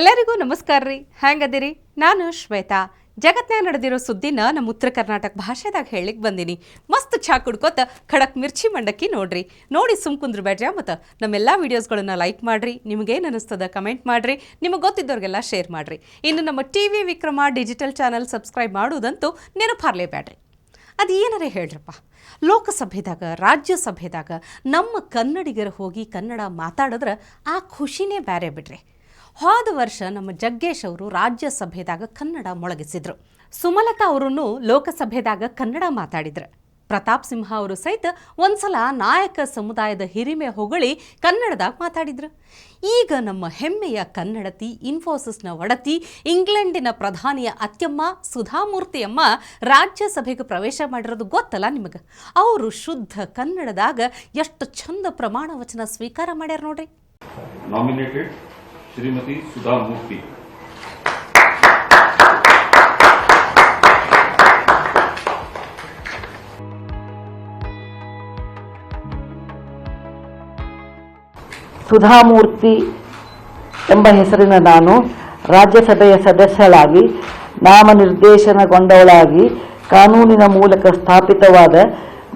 ಎಲ್ಲರಿಗೂ ನಮಸ್ಕಾರ ರೀ. ಹ್ಯಾಂಗದಿರಿ? ನಾನು ಶ್ವೇತಾ. ಜಗತ್ನ್ಯಾಗ ನಡೆದಿರೋ ಸುದ್ದಿನ ನಮ್ಮ ಉತ್ತರ ಕರ್ನಾಟಕ ಭಾಷೆದಾಗ ಹೇಳಿಕ್ ಬಂದೀನಿ. ಮಸ್ತ್ ಚಾ ಕುಡ್ಕೋತ ಖಡಕ್ ಮಿರ್ಚಿ ಮಂಡಕ್ಕಿ ನೋಡ್ರಿ. ನೋಡಿ ಸುಮ್ ಕುಂದ್ರ ಬೇಡ್ರಿ ಮತ್ತು ನಮ್ಮೆಲ್ಲ ವಿಡಿಯೋಸ್ಗಳನ್ನ ಲೈಕ್ ಮಾಡ್ರಿ, ನಿಮ್ಗೇನು ಅನಿಸ್ತದ ಕಮೆಂಟ್ ಮಾಡ್ರಿ, ನಿಮಗೆ ಗೊತ್ತಿದ್ದವ್ರಿಗೆಲ್ಲ ಶೇರ್ ಮಾಡ್ರಿ. ಇನ್ನು ನಮ್ಮ T V Vikrama digital channel subscribe ಮಾಡುವುದಂತೂ ನೆನಪಾರ್ಲೇಬೇಡ್ರಿ ಅದು ಏನಾರೇ ಹೇಳ್ರಪ್ಪ? ಲೋಕಸಭೆದಾಗ, ರಾಜ್ಯಸಭೆದಾಗ ನಮ್ಮ ಕನ್ನಡಿಗರು ಹೋಗಿ ಕನ್ನಡ ಮಾತಾಡಿದ್ರೆ ಆ ಖುಷಿನೇ ಬೇರೆ ಬಿಡ್ರಿ. ಹೋದ ವರ್ಷ ನಮ್ಮ ಜಗ್ಗೇಶ್ ಅವರು ರಾಜ್ಯಸಭೆದಾಗ ಕನ್ನಡ ಮೊಳಗಿಸಿದ್ರು. ಸುಮಲತಾ ಅವರನ್ನು ಲೋಕಸಭೆದಾಗ ಕನ್ನಡ ಮಾತಾಡಿದ್ರು. ಪ್ರತಾಪ್ ಸಿಂಹ ಅವರು ಸಹಿತ ಒಂದ್ಸಲ ನಾಯಕ ಸಮುದಾಯದ ಹಿರಿಮೆ ಹೊಗಳಿ ಕನ್ನಡದಾಗ ಮಾತಾಡಿದ್ರು. ಈಗ ನಮ್ಮ ಹೆಮ್ಮೆಯ ಕನ್ನಡತಿ ಇನ್ಫೋಸಿಸ್ನ ಒಡತಿ ಇಂಗ್ಲೆಂಡಿನ ಪ್ರಧಾನಿಯ ಅತ್ಯಮ್ಮ ಸುಧಾಮೂರ್ತಿಯಮ್ಮ ರಾಜ್ಯಸಭೆಗೆ ಪ್ರವೇಶ ಮಾಡಿರೋದು ಗೊತ್ತಲ್ಲ ನಿಮಗೆ? ಅವರು ಶುದ್ಧ ಕನ್ನಡದಾಗ ಎಷ್ಟು ಚಂದ ಪ್ರಮಾಣ ವಚನ ಸ್ವೀಕಾರ ಮಾಡ್ಯಾರ ನೋಡ್ರಿ. Nominated ಸುಧಾ ಮೂರ್ತಿ. ಸುಧಾಮೂರ್ತಿ ಎಂಬ ಹೆಸರಿನ ನಾನು ರಾಜ್ಯಸಭೆಯ ಸದಸ್ಯಳಾಗಿ, ನಾಮನಿರ್ದೇಶನಗೊಂಡವಳಾಗಿ, ಕಾನೂನಿನ ಮೂಲಕ ಸ್ಥಾಪಿತವಾದ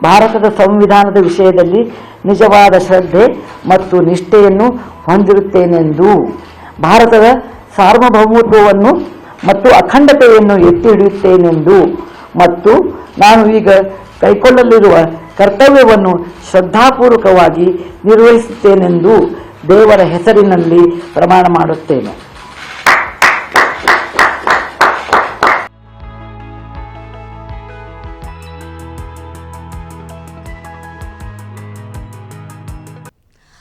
ಭಾರತದ ಸಂವಿಧಾನದ ವಿಷಯದಲ್ಲಿ ನಿಜವಾದ ಶ್ರದ್ಧೆ ಮತ್ತು ನಿಷ್ಠೆಯನ್ನು ಹೊಂದಿರುತ್ತೇನೆಂದು ಭಾರತದ ಸಾರ್ವಭೌಮತ್ವವನ್ನು ಮತ್ತು ಅಖಂಡತೆಯನ್ನು ಎತ್ತಿ ಹಿಡಿಯುತ್ತೇನೆಂದು. ಮತ್ತು ನಾನು ಈಗ ಕೈಕೊಳ್ಳಲಿರುವ ಕರ್ತವ್ಯವನ್ನು ಶ್ರದ್ಧಾಪೂರ್ವಕವಾಗಿ ನಿರ್ವಹಿಸುತ್ತೇನೆಂದು ದೇವರ ಹೆಸರಿನಲ್ಲಿ ಪ್ರಮಾಣ ಮಾಡುತ್ತೇನೆ.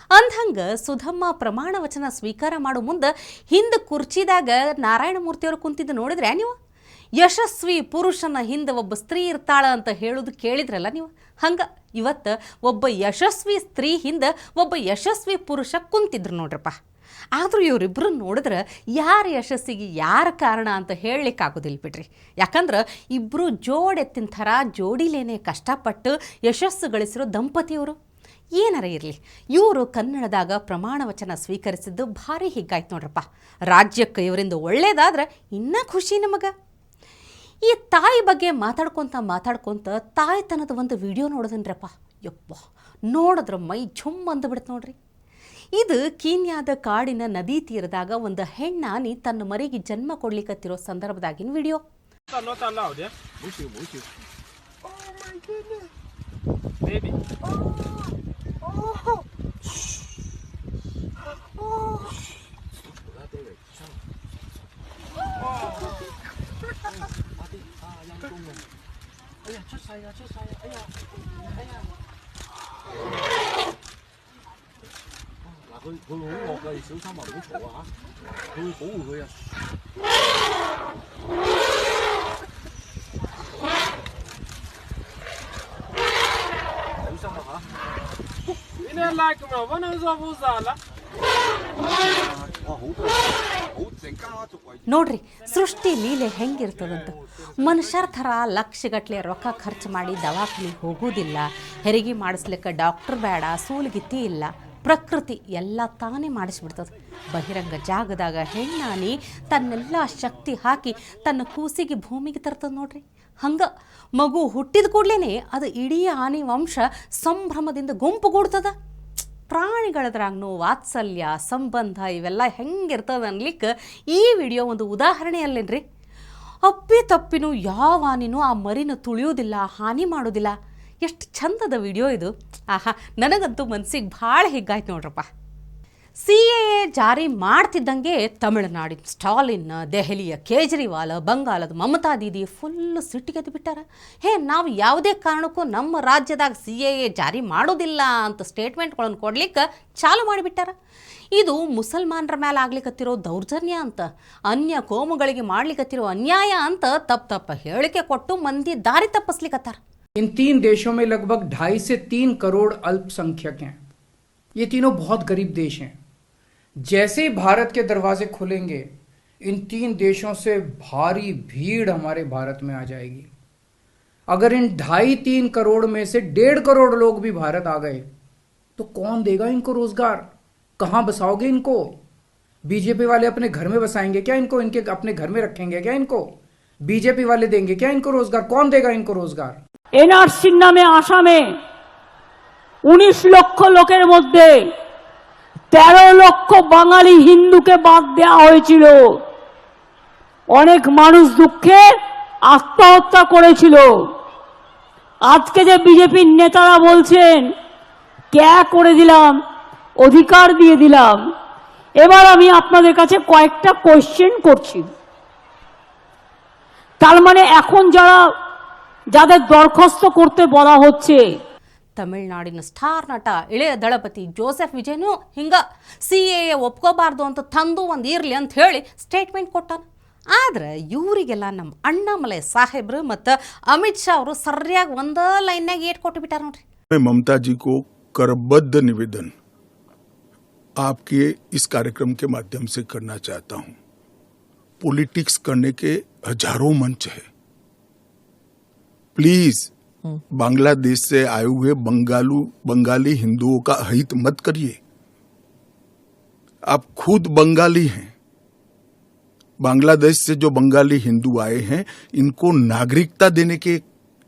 ಅಂದ್ಹಂಗ ಸುಧಮ್ಮ ಪ್ರಮಾಣ ವಚನ ಸ್ವೀಕಾರ ಮಾಡೋ ಮುಂದೆ ಹಿಂದೆ ಕುರ್ಚಿದಾಗ ನಾರಾಯಣ ಮೂರ್ತಿಯವರು ಕುಂತಿದ್ದು ನೋಡಿದ್ರೆ ನೀವು? ಯಶಸ್ವಿ ಪುರುಷನ ಹಿಂದೆ ಒಬ್ಬ ಸ್ತ್ರೀ ಇರ್ತಾಳ ಅಂತ ಹೇಳೋದು ಕೇಳಿದ್ರಲ್ಲ ನೀವು? ಹಂಗ ಇವತ್ತು ಒಬ್ಬ ಯಶಸ್ವಿ ಸ್ತ್ರೀ ಹಿಂದೆ ಒಬ್ಬ ಯಶಸ್ವಿ ಪುರುಷ ಕುಂತಿದ್ರು ನೋಡ್ರಪ್ಪ. ಆದರೂ ಇವರಿಬ್ಬರು ನೋಡಿದ್ರೆ ಯಾರ ಯಶಸ್ಸಿಗೆ ಯಾರ ಕಾರಣ ಅಂತ ಹೇಳಲಿಕ್ಕಾಗೋದಿಲ್ಲ ಬಿಡ್ರಿ. ಯಾಕಂದ್ರೆ ಇಬ್ಬರು ಜೋಡೆತ್ತಿನ ಥರ ಜೋಡಿಲೇನೆ ಕಷ್ಟಪಟ್ಟು ಯಶಸ್ಸು ಗಳಿಸಿರೋ ದಂಪತಿಯವರು. ಏನಾರ ಇರಲಿ. ಇವರು ಕನ್ನಡದಾಗ ಪ್ರಮಾಣ ವಚನ ಸ್ವೀಕರಿಸಿದ್ದು ಭಾರಿ ಹಿಗ್ಗಾಯ್ತು ನೋಡ್ರಪ್ಪ. ರಾಜ್ಯಕ್ಕೆ ಇವರಿಂದ ಒಳ್ಳೇದಾದ್ರೆ ಇನ್ನೂ ಖುಷಿ ನಮಗೆ. ಈ ತಾಯಿ ಬಗ್ಗೆ ಮಾತಾಡ್ಕೊತ ಮಾತಾಡ್ಕೊತ ತಾಯ್ತನದ ಒಂದು ವಿಡಿಯೋ ನೋಡೋದನ್ರಪ್ಪ. ಯಪ್ಪ ನೋಡಿದ್ರ ಮೈ ಝುಮ್ ಅಂದ್ಬಿಡ್ತು ನೋಡ್ರಿ. ಇದು ಕೀನ್ಯಾದ ಕಾಡಿನ ನದಿ ತೀರದಾಗ ಒಂದು ಹೆಣ್ಣಾನಿ ತನ್ನ ಮರಿಗೆ ಜನ್ಮ ಕೊಡ್ಲಿಕ್ಕತ್ತಿರೋ ಸಂದರ್ಭದಾಗಿನ video. maybe. Oh, oh, oh. oh. oh. 哎呀，出世啊，出世！哎呀，哎呀！嗱、佢佢好恶噶，小三啊，唔好嘈啊吓，佢会保护佢啊。Mà ಸೃಷ್ಟಿ không ಹೆಂಗೆ lắm. ನೋಡ್ರಿ, ಸೃಷ್ಟಿ ಲೀಲೆ ಹೆಂಗಿರ್ತದಂತ. ಮನುಷ್ಯರ ಥರ ಲಕ್ಷಗಟ್ಲೆ ರೊಕ್ಕ ಖರ್ಚು ಮಾಡಿ ದವಾಖಾನಿಗೆ ಹೋಗೋದಿಲ್ಲ. ಹೆರಿಗೆ ಮಾಡಿಸ್ಲಿಕ್ಕೆ ಡಾಕ್ಟರ್ ಬೇಡ, ಸೂಲ್ಗಿತ್ತಿ ಇಲ್ಲ. ಪ್ರಕೃತಿ ಎಲ್ಲ ತಾನೇ ಮಾಡಿಸ್ಬಿಡ್ತದೆ. ಬಹಿರಂಗ ಜಾಗದಾಗ ಹೆಣ್ಣಾನಿ ತನ್ನೆಲ್ಲ ಶಕ್ತಿ ಹಾಕಿ ತನ್ನ ಕೂಸಿಗೆ ಭೂಮಿಗೆ ತರ್ತದೆ ನೋಡ್ರಿ. ಹಂಗ ಮಗು ಹುಟ್ಟಿದ ಕೂಡ್ಲೇ ಅದು ಇಡೀ ಆನೆ ವಂಶ ಸಂಭ್ರಮದಿಂದ ಗುಂಪುಗೂಡ್ತದ ಪ್ರಾಣಿಗಳದ್ರಾಗ್ನು ವಾತ್ಸಲ್ಯ, ಸಂಬಂಧ ಇವೆಲ್ಲ ಹೆಂಗಿರ್ತದೆ ಅನ್ಲಿಕ್ಕೆ ಈ ವಿಡಿಯೋ ಒಂದು ಉದಾಹರಣೆ ಅಲ್ಲೇನ್ರಿ ಅಪ್ಪಿ ತಪ್ಪಿನೂ ಯಾವ ಆನಿನೂ ಆ ಮರಿನ ತುಳಿಯೋದಿಲ್ಲ ಹಾನಿ ಮಾಡೋದಿಲ್ಲ ಎಷ್ಟು ಚಂದದ ವಿಡಿಯೋ ಇದು. ಆಹಾ, ನನಗಂತೂ ಮನ್ಸಿಗೆ ಭಾಳ ಹಿಗ್ಗಾಯ್ತು ನೋಡ್ರಪ್ಪ. ಸಿ ಎ ಎ ಜಾರಿ ಮಾಡ್ತಿದ್ದಂಗೆ ತಮಿಳುನಾಡಿನ ಸ್ಟಾಲಿನ್ ದೆಹಲಿಯ ಕೇಜ್ರಿವಾಲ್ ಬಂಗಾಲದ ಮಮತಾ ದೀದಿ ಫುಲ್ ಸಿಟ್ಟಿಗೆದ್ದು ಬಿಟ್ಟಾರ ಹೇ ನಾವು ಯಾವುದೇ ಕಾರಣಕ್ಕೂ ನಮ್ಮ ರಾಜ್ಯದಾಗ ಸಿ ಎ ಎ ಜಾರಿ ಮಾಡೋದಿಲ್ಲ ಅಂತ ಸ್ಟೇಟ್ಮೆಂಟ್ಗಳನ್ನು ಕೊಡ್ಲಿಕ್ಕೆ ಚಾಲು ಮಾಡಿಬಿಟ್ಟಾರ ಇದು ಮುಸಲ್ಮಾನರ ಮೇಲೆ ಆಗ್ಲಿಕತ್ತಿರೋ ದೌರ್ಜನ್ಯ ಅಂತ ಅನ್ಯ ಕೋಮುಗಳಿಗೆ ಮಾಡ್ಲಿಕತ್ತಿರೋ ಅನ್ಯಾಯ ಅಂತ ತಪ್ಪು ತಪ್ಪ ಹೇಳಿಕೆ ಕೊಟ್ಟು ಮಂದಿ ದಾರಿ ತಪ್ಪಿಸ್ಲಿಕತ್ತಾರ इन तीन देशों में लगभग ढाई से तीन करोड़ अल्पसंख्यक हैं ये तीनों बहुत गरीब देश हैं जैसे ही भारत के दरवाजे खुलेंगे, इन तीन देशों से भारी भीड़ हमारे भारत में आ जाएगी। अगर इन ढाई तीन करोड़ में से डेढ़ करोड़ लोग भी भारत आ गए तो कौन देगा इनको रोज़गार? कहाँ बसाओगे इनको? बीजेपी वाले अपने घर में बसाएँगे क्या इनको? इनके अपने घर में रखेंगे क्या इनको? बीजेपी वाले देंगे क्या इनको रोज़गार? कौन देगा इनको रोज़गार? एनआर सिन्हा में आसामे उन्नीस लक्ष लोकर मध्य তেরো লক্ষ বাঙালি হিন্দুকে বাদ দেওয়া হয়েছিল। অনেক মানুষ দুঃখে আত্মহত্যা করেছিল। আজকে যে বিজেপির নেতারা বলছেন, ক্যা করে দিলাম? অধিকার দিয়ে দিলাম? এবার আমি আপনাদের কাছে কয়েকটা কোয়েশ্চেন করছি। তার মানে এখন যারা, যাদের দরখাস্ত করতে বলা হচ্ছে ತಮಿಳ್ನಾಡಿನ ಸ್ಟಾರ್ ನಟ ಇಳೆಯ ದಳಪತಿ ಜೋಸೆಫ್ ವಿಜಯನು ಹಿಂಗ ಸಿ ಎ ಒಪ್ಕೋಬಾರ್ದು ಅಂತ ತಂದು ಒಂದು ಇರಲಿ ಅಂತ ಹೇಳಿ ಸ್ಟೇಟ್ಮೆಂಟ್ ಕೊಟ್ಟಾನ ಆದ್ರೆ ಇವರಿಗೆಲ್ಲ ನಮ್ಮ ಅಣ್ಣಾಮಲೈ ಸಾಹೇಬ್ರು ಮತ್ತು ಅಮಿತ್ ಶಾ ಅವರು ಸರಿಯಾಗಿ ಒಂದೇ ಲೈನ್ನಾಗ ಏಟ್ ಕೊಟ್ಟು ಬಿಟ್ಟಾರ ನೋಡ್ರಿ मैं ममता जी को करबद्ध निवेदन आपके इस कार्यक्रम के माध्यम से करना चाहता हूं पॉलिटिक्स करने के हजारों मंच है प्लीज बांग्लादेश से आए हुए बंगालू, बंगाली हिंदुओं का हित मत करिए। आप खुद बंगाली हैं। बांग्लादेश से जो बंगाली हिंदू आए हैं, इनको नागरिकता देने के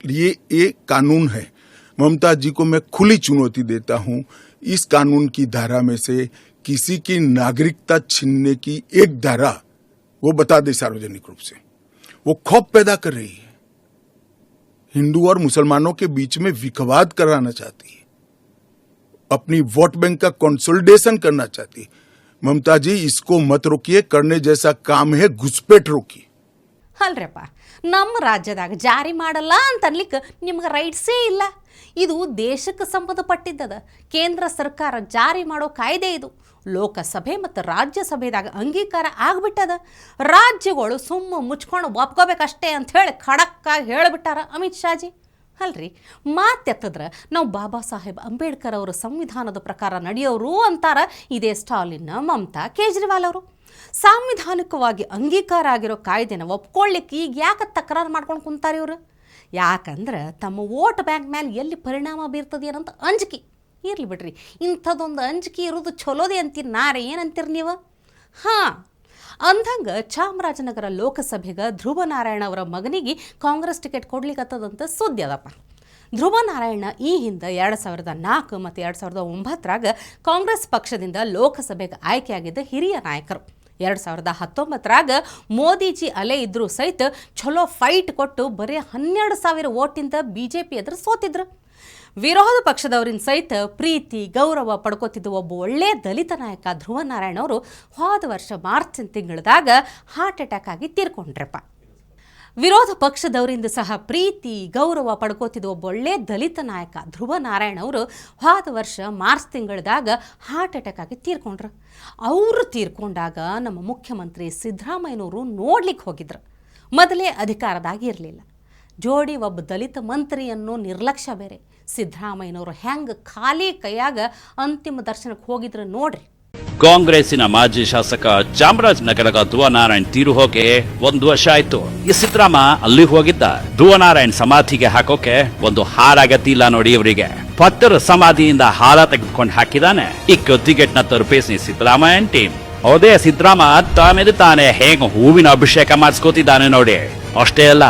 लिए ये कानून है। ममता जी को मैं खुली चुनौती देता हूँ, इस कानून की धारा में से किसी की नागरिकता छीनने की एक धारा वो बता दे सार्वजनिक रूप से। वो खौफ पैदा कर रही है। हिंदू और मुसलमानों के बीच में विखवाद कराना चाहती है। अपनी वोट बैंक का कंसोलिडेशन करना चाहती है। ममता जी, इसको मत रोकिए, करने जैसा काम है, घुसपैठ रोकिए। हल रेपा ನಮ್ಮ ರಾಜ್ಯದಾಗ ಜಾರಿ ಮಾಡಲ್ಲ ಅಂತ ಅನ್ಲಿಕ್ಕೆ ನಿಮ್ಗೆ ರೈಟ್ಸೇ ಇಲ್ಲ. ಇದು ದೇಶಕ್ಕೆ ಸಂಬಂಧಪಟ್ಟಿದ್ದದ. ಕೇಂದ್ರ ಸರ್ಕಾರ ಜಾರಿ ಮಾಡೋ ಕಾಯ್ದೆ ಇದು. ಲೋಕಸಭೆ ಮತ್ತು ರಾಜ್ಯಸಭೆದಾಗ ಅಂಗೀಕಾರ ಆಗ್ಬಿಟ್ಟದ. ರಾಜ್ಯಗಳು ಸುಮ್ಮ ಮುಚ್ಕೊಂಡು ಒಪ್ಕೋಬೇಕಷ್ಟೇ ಅಂಥೇಳಿ ಖಡಕ್ಕಾಗಿ ಹೇಳಿಬಿಟ್ಟಾರ ಅಮಿತ್ ಶಾಜಿ. ಅಲ್ರಿ? ಮಾತೆತ್ತದ್ರೆ ನಾವು ಬಾಬಾ ಸಾಹೇಬ್ ಅಂಬೇಡ್ಕರ್ ಅವರ ಸಂವಿಧಾನದ ಪ್ರಕಾರ ನಡೆಯೋರು ಅಂತಾರ ಇದೇ ಸ್ಟಾಲಿನ್, ಮಮತಾ, ಕೇಜ್ರಿವಾಲ್ ಅವರು. ಸಾಂವಿಧಾನಿಕವಾಗಿ ಅಂಗೀಕಾರ ಆಗಿರೋ ಕಾಯ್ದೆನ ಒಪ್ಕೊಳ್ಳಿಕ್ಕೆ ಈಗ ಯಾಕೆ ತಕರಾರು ಮಾಡ್ಕೊಂಡು ಕುಂತಾರೆ ಇವರು? ಯಾಕಂದ್ರೆ ತಮ್ಮ ವೋಟ್ ಬ್ಯಾಂಕ್ ಮೇಲೆ ಎಲ್ಲಿ ಪರಿಣಾಮ ಬೀರ್ತದೆ ಏನಂತ ಅಂಜಿಕೆ. ಇರಲಿ ಬಿಡ್ರಿ ಇಂಥದ್ದೊಂದು ಅಂಜಿಕೆ ಇರೋದು ಚಲೋದೇ ಅಂತೀರಿ ನಾರೇ, ಏನಂತೀರಿ ನೀವು? ಹಾಂ ಅಂದಂಗೆ ಚಾಮರಾಜನಗರ ಲೋಕಸಭೆಗೆ ಧ್ರುವ ನಾರಾಯಣ ಅವರ ಮಗನಿಗೆ ಕಾಂಗ್ರೆಸ್ ಟಿಕೆಟ್ ಕೊಡ್ಲಿಕ್ಕತ್ತದಂತ ಸುದ್ದಿ ಅದಪ್ಪ. ಧ್ರುವ ನಾರಾಯಣ ಈ ಹಿಂದೆ ಎರಡು ಸಾವಿರದ ನಾಲ್ಕು ಮತ್ತು ಎರಡು ಸಾವಿರದ ಒಂಬತ್ತರಾಗ ಕಾಂಗ್ರೆಸ್ ಪಕ್ಷದಿಂದ ಲೋಕಸಭೆಗೆ ಆಯ್ಕೆಯಾಗಿದ್ದ ಹಿರಿಯ ನಾಯಕರು. ಎರಡು ಸಾವಿರದ ಹತ್ತೊಂಬತ್ತರಾಗ ಮೋದಿಜಿ ಅಲೆ ಇದ್ರೂ ಸಹಿತ ಚಲೋ ಫೈಟ್ ಕೊಟ್ಟು ಬರೀ ಹನ್ನೆರಡು ಸಾವಿರ ಓಟಿಂದ ಬಿ ಜೆ ಪಿ ಎದುರು ಸೋತಿದ್ರು. ವಿರೋಧ ಪಕ್ಷದವರಿಂದ ಸಹಿತ ಪ್ರೀತಿ, ಗೌರವ ಪಡ್ಕೋತಿದ್ದ ಒಬ್ಬ ಒಳ್ಳೆಯ ದಲಿತ ನಾಯಕ ಧ್ರುವ ನಾರಾಯಣ ಅವರು ಹೋದ ವರ್ಷ ಮಾರ್ಚ್ ತಿಂಗಳದಾಗ ಹಾರ್ಟ್ ಅಟ್ಯಾಕ್ ಆಗಿ ತೀರ್ಕೊಂಡ್ರಪ್ಪ. ವಿರೋಧ ಪಕ್ಷದವರಿಂದ ಸಹ ಪ್ರೀತಿ, ಗೌರವ ಪಡ್ಕೋತಿದ್ದ ಒಬ್ಬ ಒಳ್ಳೆ ದಲಿತ ನಾಯಕ ಧ್ರುವ ನಾರಾಯಣ ಅವರು ಹೋದ ವರ್ಷ ಮಾರ್ಚ್ ತಿಂಗಳದಾಗ ಹಾರ್ಟ್ ಅಟ್ಯಾಕ್ ಆಗಿ ತೀರ್ಕೊಂಡ್ರು. ಅವರು ತೀರ್ಕೊಂಡಾಗ ನಮ್ಮ ಮುಖ್ಯಮಂತ್ರಿ ಸಿದ್ದರಾಮಯ್ಯನವರು ನೋಡ್ಲಿಕ್ಕೆ ಹೋಗಿದ್ರು. ಮೊದಲೇ ಅಧಿಕಾರದಾಗ ಇರಲಿಲ್ಲ. ಜೋಡಿ ಒಬ್ಬ ದಲಿತ ಮಂತ್ರಿಯನ್ನು ನಿರ್ಲಕ್ಷ್ಯ ಬೇರೆ. ಸಿದ್ದರಾಮಯ್ಯನವರು ಹೆಂಗ ಖಾಲಿ ಕೈಯಾಗ ಅಂತಿಮ ದರ್ಶನಕ್ಕೆ ಹೋಗಿದ್ರು ನೋಡ್ರಿ. ಕಾಂಗ್ರೆಸ್ಸಿನ ಮಾಜಿ ಶಾಸಕ ಚಾಮರಾಜನಗರದ ಧ್ರುವನಾರಾಯಣ್ ತೀರು ಹೋಗಿ ಒಂದು ವರ್ಷ ಆಯ್ತು. ಈ ಸಿದ್ದರಾಮ ಅಲ್ಲಿ ಹೋಗಿದ್ದ. ಧ್ರುವನಾರಾಯಣ್ ಸಮಾಧಿಗೆ ಹಾಕೋಕೆ ಒಂದು ಹಾರಾಗತ್ತಿಲ್ಲ ನೋಡಿ ಇವರಿಗೆ. ಪತ್ತರ ಸಮಾಧಿಯಿಂದ ಹಾರ ತೆಗೆದುಕೊಂಡು ಹಾಕಿದಾನೆ. ಈ ಟಿಕೆಟ್ನ ತಲುಪಿಸಿ ಸಿದ್ದರಾಮಯ್ಯನ್ ಟೀಮ್ ಅದೇ ಸಿದ್ದರಾಮ ತಾಮೇದು ತಾನೇ ಹೇಗ ಹೂವಿನ ಅಭಿಷೇಕ ಮಾಡಿಸ್ಕೋತಿದ್ದಾನೆ ನೋಡಿ. ಅಷ್ಟೇ ಅಲ್ಲ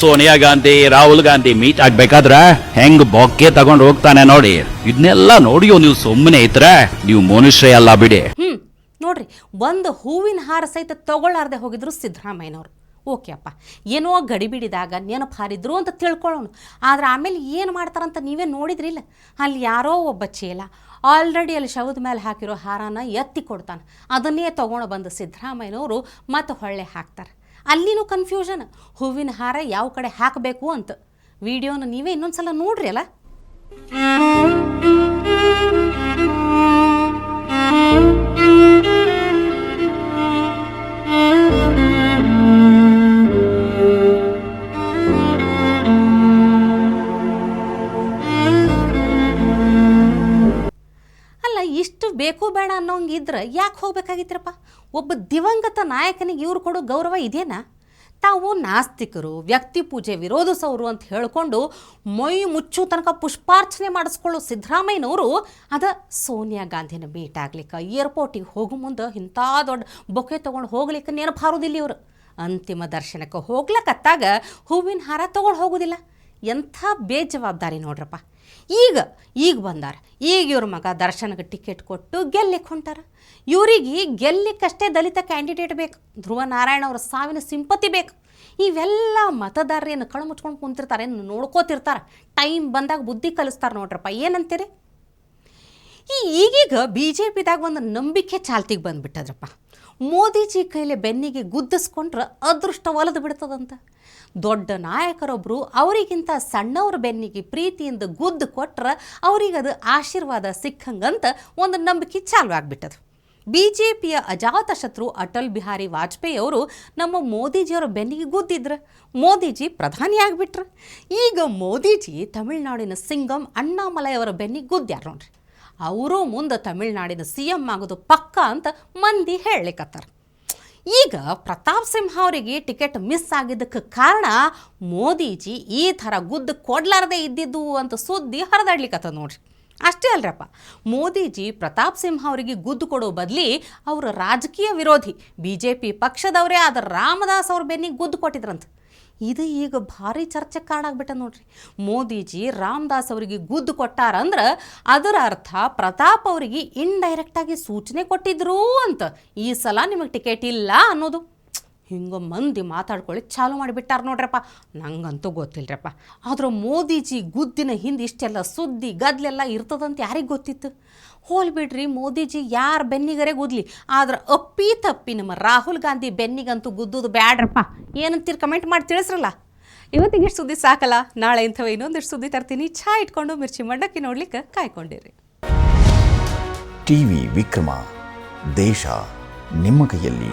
ಸೋನಿಯಾ ಗಾಂಧಿ, ರಾಹುಲ್ ಗಾಂಧಿ ಮೀಟ್ ಆಗ್ಬೇಕಾದ್ರ ಹೆಂಗ್ ಬೊಕ್ಕೆ ತಗೊಂಡ್ ಹೋಗ್ತಾನೆ ನೋಡಿ. ಇದನ್ನೆಲ್ಲ ನೋಡಿಯೋ ನೀವು ಸುಮ್ಮನೆ ಇದ್ರೆ ನೀವು ಮನುಷ್ಯ ಅಲ್ಲ ಬಿಡಿ. ನೋಡ್ರಿ, ಒಂದು ಹೂವಿನ ಹಾರ ಸಹಿತ ತಗೊಳ್ಳಾರ್ದೆ ಹೋಗಿದ್ರು ಸಿದ್ದರಾಮಯ್ಯನವರು. ಓಕೆ ಅಪ್ಪ ಏನೋ ಗಡಿಬಿಡಿದಾಗ ನೆನಪು ಹಾರಿದ್ರು ಅಂತ ತಿಳ್ಕೊಳ್ಳೋಣ ಆದ್ರೆ ಆಮೇಲೆ ಏನು ಮಾಡ್ತಾರಂತ ನೀವೇ ನೋಡಿದ್ರಿಲ್ಲ. ಅಲ್ಲಿ ಯಾರೋ ಒಬ್ಬ ಚೇಲ ಆಲ್ರೆಡಿ ಅಲ್ಲಿ ಶವದ ಮೇಲೆ ಹಾಕಿರೋ ಹಾರನ ಎತ್ತಿ ಕೊಡ್ತಾನೆ. ಅದನ್ನೇ ತಗೊಂಡು ಬಂದು ಸಿದ್ದರಾಮಯ್ಯನವರು ಮತ್ತೆ ಹೊಳ್ಳೆ ಹಾಕ್ತಾರೆ. ಅಲ್ಲಿನೂ ಕನ್ಫ್ಯೂಷನ್ ಹೂವಿನ ಹಾರ ಯಾವ ಕಡೆ ಹಾಕಬೇಕು ಅಂತ. ವಿಡಿಯೋನ ನೀವೇ ಇನ್ನೊಂದ್ಸಲ ನೋಡ್ರಿ ಅಲ್ಲ? ಅನ್ನೋಂಗಿದ್ರೆ ಯಾಕೆ ಹೋಗ್ಬೇಕಾಗಿತ್ತಪ್ಪ ಒಬ್ಬ ದಿವಂಗತ ನಾಯಕನಿಗೆ ಇವ್ರು ಕೊಡೋ ಗೌರವ ಇದೇನಾ? ತಾವು ನಾಸ್ತಿಕರು, ವ್ಯಕ್ತಿ ಪೂಜೆ ವಿರೋಧಿಸೋರು ಅಂತ ಹೇಳ್ಕೊಂಡು ಮೈ ಮುಚ್ಚು ತನಕ ಪುಷ್ಪಾರ್ಚನೆ ಮಾಡಿಸ್ಕೊಳ್ಳೋ ಸಿದ್ದರಾಮಯ್ಯನವರು ಅದ ಸೋನಿಯಾ ಗಾಂಧಿನ ಮೀಟ್ ಆಗ್ಲಿಕ್ಕೆ, ಏರ್ಪೋರ್ಟಿಗೆ ಹೋಗೋ ಮುಂದೆ ಇಂಥ ದೊಡ್ಡ ಬೊಕೆ ತೊಗೊಂಡು ಹೋಗ್ಲಿಕ್ಕೆ ನೆನಪು ಹಾರೋದಿಲ್ಲ ಇವರು. ಅಂತಿಮ ದರ್ಶನಕ್ಕೆ ಹೋಗ್ಲಕತ್ತಾಗ ಹೂವಿನ ಹಾರ ತೊಗೊಂಡು ಹೋಗೋದಿಲ್ಲ. ಎಂಥ ಬೇಜವಾಬ್ದಾರಿ ನೋಡ್ರಪ್ಪ. ಈಗ ಈಗ ಬಂದಾರ. ಈಗ ಇವ್ರ ಮಗ ದರ್ಶನಕ್ಕೆ ಟಿಕೆಟ್ ಕೊಟ್ಟು ಗೆಲ್ಲಿಕ್ಕೆ ಹೊಂಟಾರ. ಇವರಿಗೆ ಗೆಲ್ಲಿಕ್ಕಷ್ಟೇ ದಲಿತ ಕ್ಯಾಂಡಿಡೇಟ್ ಬೇಕು. ಧ್ರುವ ನಾರಾಯಣ ಅವರ ಸಾವಿನ ಸಿಂಪತಿ ಬೇಕು. ಇವೆಲ್ಲ ಮತದಾರರೇನು ಕಳು ಮುಚ್ಕೊಂಡು ಕುಂತಿರ್ತಾರೆ ನೋಡ್ಕೋತಿರ್ತಾರೆ. ಟೈಮ್ ಬಂದಾಗ ಬುದ್ಧಿ ಕಲಿಸ್ತಾರೆ ನೋಡ್ರಪ್ಪ, ಏನಂತೀರಿ? ಈ ಈಗೀಗ ಬಿ ಜೆ ಪಿದಾಗ ಒಂದು ನಂಬಿಕೆ ಚಾಲ್ತಿಗೆ ಬಂದುಬಿಟ್ಟದ್ರಪ್ಪ. ಮೋದಿಜಿ ಕೈಲಿ ಬೆನ್ನಿಗೆ ಗುದ್ದಿಸ್ಕೊಂಡ್ರೆ ಅದೃಷ್ಟ ಒಲದು ಬಿಡ್ತದಂತ. ದೊಡ್ಡ ನಾಯಕರೊಬ್ಬರು ಅವರಿಗಿಂತ ಸಣ್ಣವ್ರ ಬೆನ್ನಿಗೆ ಪ್ರೀತಿಯಿಂದ ಗುದ್ದು ಕೊಟ್ರೆ ಅವ್ರಿಗೆ ಅದು ಆಶೀರ್ವಾದ ಸಿಕ್ಕಂಗಂತ ಒಂದು ನಂಬಿಕೆ ಚಾಲು ಆಗ್ಬಿಟ್ಟದು. ಬಿ ಜೆ ಪಿಯ ಅಜಾತಶತ್ರು ಅಟಲ್ ಬಿಹಾರಿ ವಾಜಪೇಯಿ ಅವರು ನಮ್ಮ ಮೋದಿಜಿಯವರ ಬೆನ್ನಿಗೆ ಗುದ್ದಿದ್ರು. ಮೋದಿಜಿ ಪ್ರಧಾನಿ ಆಗಿಬಿಟ್ರು. ಈಗ ಮೋದಿಜಿ ತಮಿಳುನಾಡಿನ ಸಿಂಗಂ ಅಣ್ಣಾಮಲೈ ಅವರ ಬೆನ್ನಿಗೆ ಗುದ್ದ್ಯಾರ ನೋಡ್ರಿ. ಅವರು ಮುಂದೆ ತಮಿಳುನಾಡಿನ ಸಿ ಎಂ ಆಗೋದು ಪಕ್ಕ ಅಂತ ಮಂದಿ ಹೇಳಲಿಕ್ಕತ್ತಾರ ಈಗ ಪ್ರತಾಪ್ ಸಿಂಹ ಅವರಿಗೆ ಟಿಕೆಟ್ ಮಿಸ್ ಆಗಿದ್ದಕ್ಕೆ ಕಾರಣ ಮೋದಿಜಿ ಈ ಥರ ಗುದ್ದು ಕೊಡ್ಲಾರದೆ ಇದ್ದಿದ್ದು ಅಂತ ಸುದ್ದಿ ಹರಿದಾಡ್ಲಿಕ್ಕತ್ತ ನೋಡ್ರಿ. ಅಷ್ಟೇ ಅಲ್ರಪ್ಪ, ಮೋದಿಜಿ ಪ್ರತಾಪ್ ಸಿಂಹ ಅವರಿಗೆ ಗುದ್ದು ಕೊಡೋ ಬದಲಿ ಅವರ ರಾಜಕೀಯ ವಿರೋಧಿ ಬಿ ಜೆ ಪಿ ಪಕ್ಷದವರೇ ಆದ ರಾಮದಾಸ್ ಅವ್ರ ಬೆನ್ನಿಗೆ ಗುದ್ದು ಕೊಟ್ಟಿದ್ರಂತ. ಇದು ಈಗ ಭಾರಿ ಚರ್ಚೆ ಕಾರಣ ಆಗ್ಬಿಟ್ಟ ನೋಡ್ರಿ. ಮೋದಿಜಿ, ರಾಮದಾಸ್ ಅವರಿಗೆ ಗುದ್ದು ಕೊಟ್ಟಾರಂದ್ರೆ ಅದರ ಅರ್ಥ ಪ್ರತಾಪ್ ಅವರಿಗೆ ಇಂಡೈರೆಕ್ಟಾಗಿ ಸೂಚನೆ ಕೊಟ್ಟಿದ್ರು ಅಂತ. ಈ ಸಲ ನಿಮಗೆ ಟಿಕೆಟ್ ಇಲ್ಲ ಅನ್ನೋದು. ಹಿಂಗೆ ಮಂದಿ ಮಾತಾಡ್ಕೊಳ್ಳಿ, ಚಾಲು ಮಾಡಿಬಿಟ್ಟಾರ ನೋಡ್ರಪ್ಪ. ನಂಗಂತೂ ಗೊತ್ತಿಲ್ಲರಪ್ಪ ಆದರೂ ಮೋದಿಜಿ ಗುದ್ದಿನ ಹಿಂದೆ ಇಷ್ಟೆಲ್ಲ ಸುದ್ದಿ, ಗದ್ಲೆಲ್ಲ ಇರ್ತದಂತ ಯಾರಿಗೆ ಗೊತ್ತಿತ್ತು? ಹೋಲ್ ಬಿಡ್ರಿ, ಮೋದಿಜಿ ಯಾರ ಬೆನ್ನಿಗರೆ ಗುದ್ಲಿ. ಆದ್ರೆ ಅಪ್ಪಿ ತಪ್ಪಿ ನಮ್ಮ ರಾಹುಲ್ ಗಾಂಧಿ ಬೆನ್ನಿಗಂತೂ ಗುದ್ದುದು ಬ್ಯಾಡ್ರಪ್ಪ. ಏನಂತೀರಿ ಕಮೆಂಟ್ ಮಾಡಿ ತಿಳಿಸ್ರಲ್ಲ? ಇವತ್ತಿಗೆ ಇಷ್ಟು ಸುದ್ದಿ ಸಾಕಲ್ಲ? ನಾಳೆ ಇಂಥವು ಇನ್ನೊಂದಿಷ್ಟು ಸುದ್ದಿ ತರ್ತೀನಿ. ಚಾ ಇಟ್ಕೊಂಡು ಮಿರ್ಚಿ ಮಂಡಕ್ಕಿ ನೋಡ್ಲಿಕ್ಕೆ ಕಾಯ್ಕೊಂಡಿರಿ. ಟಿವಿ ವಿಕ್ರಮ. ದೇಶ ನಿಮ್ಮ ಕೈಯಲ್ಲಿ.